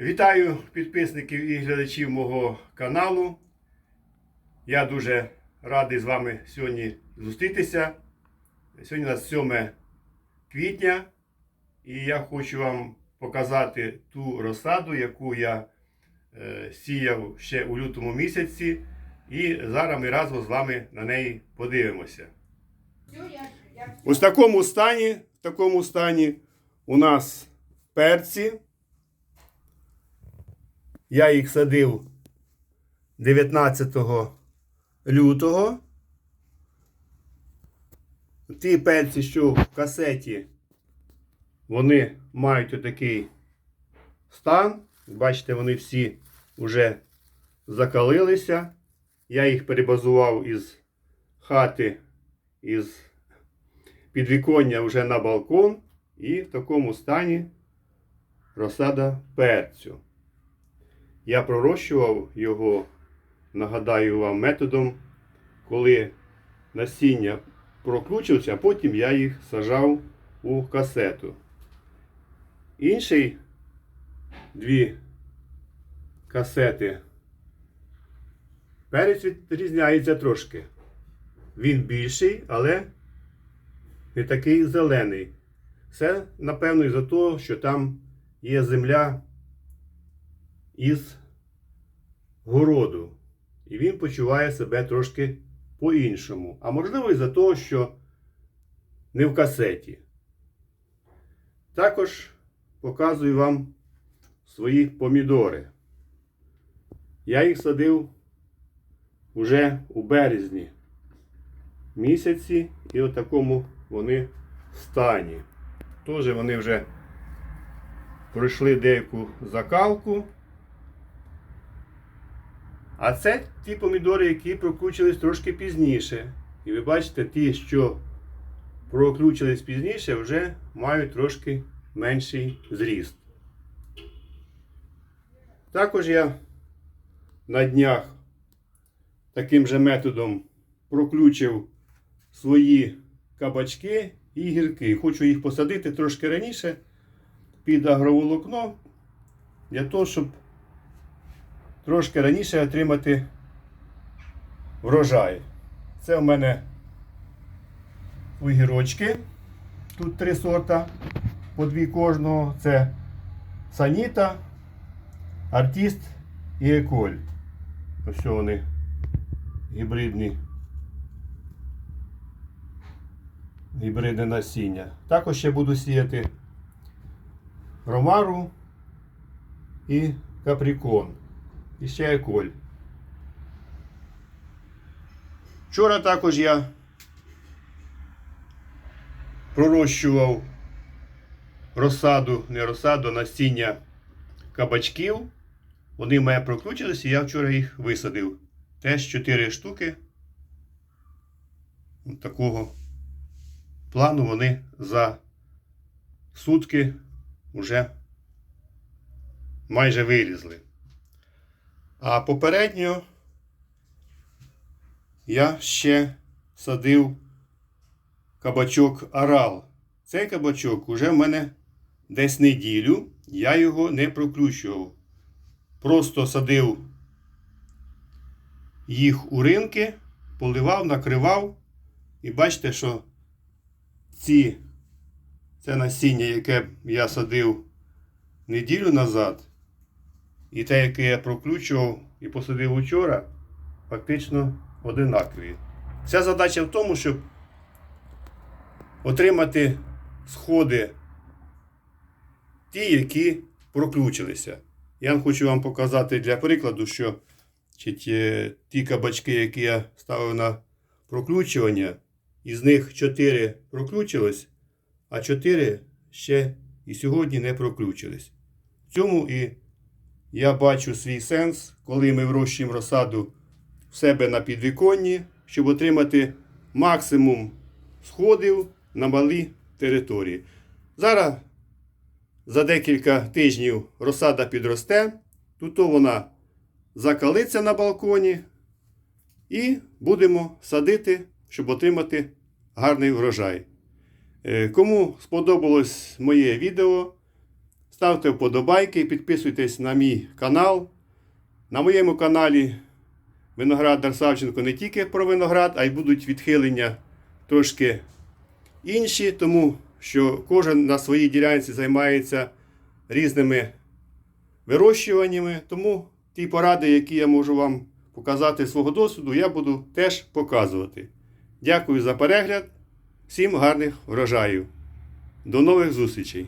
Вітаю підписників і глядачів мого каналу. Я дуже радий з вами сьогодні зустрітися. Сьогодні у нас 7 квітня, і я хочу вам показати ту розсаду, яку я е, сіяв ще у лютому місяці. І зараз ми разом з вами на неї подивимося. Ось в такому стані, в такому стані у нас перці. Я їх садив 19 лютого. Ті перці, що в касеті, вони мають отакий стан. Бачите, вони всі вже закалилися. Я їх перебазував із хати, із підвіконня вже на балкон. І в такому стані розсада перцю. Я пророщував його, нагадаю вам, методом, коли насіння прокручувався, а потім я їх сажав у касету. Інший дві касети. Перець відрізняється трошки. Він більший, але не такий зелений. Це, напевно, із-за того, що там є земля із городу. І він почуває себе трошки по-іншому. А можливо, із-за того, що не в касеті. Також показую вам свої помідори. Я їх садив уже у березні місяці, і в такому вони стані. Теж вони вже пройшли деяку закалку. А це ті помідори, які прокручились трошки пізніше. І ви бачите, ті, що прокручились пізніше, вже мають трошки менший зріст. Також я на днях таким же методом проключив свої кабачки і гірки. Хочу їх посадити трошки раніше під агроволокно, для того, щоб трошки раніше отримати врожай. Це у мене огірочки. Тут три сорта, по дві кожного. Це Саніта, Артіст і Еколь. Ось вони гібридні. Гібридне насіння. Також ще буду сіяти ромару і каприкон. І ще еколь. Вчора також я пророщував розсаду, не розсаду, насіння кабачків. Вони в мене прокручилися, і я вчора їх висадив. Теж 4 штуки. От такого плану вони за сутки вже майже вилізли. А попередньо я ще садив кабачок Арал. Цей кабачок уже в мене десь неділю. Я його не прокручував. Просто садив їх у ринки, поливав, накривав. І бачите, що ці, це насіння, яке я садив неділю назад, і те, яке я проключував і посадив учора, фактично одинакові. Вся задача в тому, щоб отримати сходи ті, які проключилися. Я хочу вам показати для прикладу, що ті, ті кабачки, які я ставив на проключування, із них 4 проключились, а 4 ще і сьогодні не проключились. В цьому і я бачу свій сенс, коли ми вирощуємо розсаду в себе на підвіконні, щоб отримати максимум сходів на малій території. Зараз за декілька тижнів розсада підросте, тут вона закалиться на балконі, і будемо садити, щоб отримати гарний врожай. Е, Кому сподобалось моє відео, ставте вподобайки, підписуйтесь на мій канал. На моєму каналі Виноградар Савченко не тільки про виноград, а й будуть відхилення трошки інші, тому що кожен на своїй ділянці займається різними вирощуваннями. Тому ті поради, які я можу вам показати свого досвіду, я буду теж показувати. Дякую за перегляд. Всім гарних врожаїв. До нових зустрічей!